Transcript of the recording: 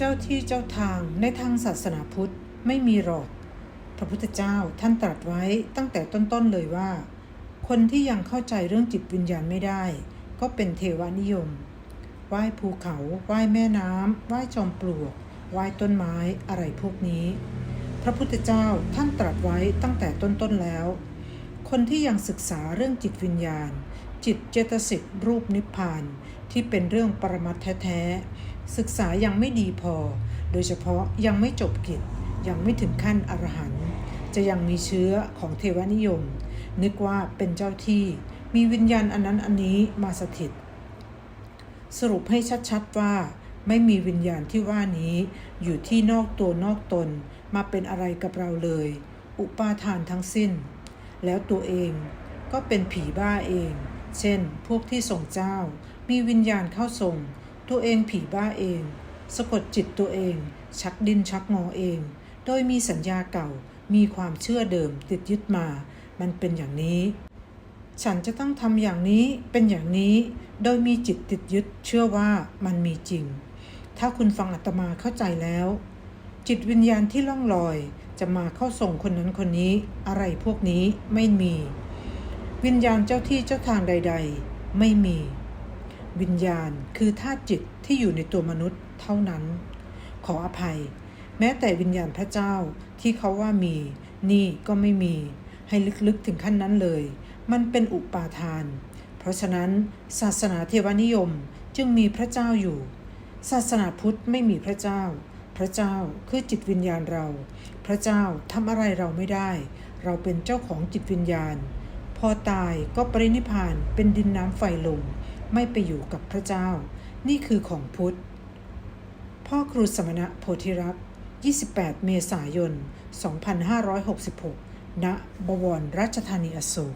จ้าที่เจ้าทางในทางศาสนาพุทธไม่มีหรอก พระพุทธเจ้าท่านตรัสไว้ตั้งแต่ต้นๆเลยว่า คนที่ยังเข้าใจเรื่องจิตวิญญาณไม่ได้ ก็เป็นเทวานิยมไหว้ภูเขาไหว้แม่น้ำไหว้จอมปลวกไหว้ต้นไม้อะไรพวกนี้ พระพุทธเจ้าท่านตรัสไว้ตั้งแต่ต้นๆแล้ว คนที่ยังศึกษาเรื่องจิตวิญญาณ จิตเจตสิกรูปนิพพานที่เป็นเรื่องปรมัตถ์แท้ๆศึกษายังไม่ดีพอ โดยเฉพาะยังไม่จบกิจยังไม่ถึงขั้นอรหันต์จะยังมีเชื้อของเทวนิยม นึกว่าเป็นเจ้าที่มีวิญญาณอันนั้นอันนี้มาสถิต สรุปให้ชัดๆว่า ไม่มีวิญญาณที่ว่านี้อยู่ที่นอกตัวนอกตนมาเป็นอะไรกับเราเลย อุปาทานทั้งสิ้น แล้วตัวเองก็เป็นผีบ้าเอง เช่น พวกที่ส่งเจ้า มีวิญญาณเข้าส่งตัวเองผีบ้าเอง สะกดจิตตัวเอง ชักดินชักงอเอง โดยมีสัญญาเก่า มีความเชื่อเดิมติดยึดมา มันเป็นอย่างนี้ ฉันจะต้องทำอย่างนี้ เป็นอย่างนี้ โดยมีจิตติดยึด เชื่อว่ามันมีจริง ถ้าคุณฟังอาตมาเข้าใจแล้ว จิตวิญญาณที่ล่องลอย จะมาเข้าส่งคนนั้นคนนี้ อะไรพวกนี้ไม่มี วิญญาณเจ้าที่เจ้าทางใด ๆ ไม่มี วิญญาณคือธาตุจิตที่อยู่ในตัวมนุษย์เท่านั้น ขออภัย แม้แต่วิญญาณพระเจ้าที่เขาว่ามี นี่ก็ไม่มี ให้ลึกๆถึงขั้นนั้นเลย มันเป็นอุปาทาน เพราะฉะนั้น ศาสนาเทวนิยมจึงมีพระเจ้าอยู่ ศาสนาพุทธไม่มีพระเจ้า พระเจ้าคือจิตวิญญาณเรา พระเจ้าทำอะไรเราไม่ได้ เราเป็นเจ้าของจิตวิญญาณ พอตายก็ปรินิพานเป็นดินน้ำไฟลมไม่ไปอยู่กับพระเจ้า นี่คือของพุทธ พ่อครูสมณะโพธิรักษ์28 เมษายน 2566 ณ บวรราชธานีอโศก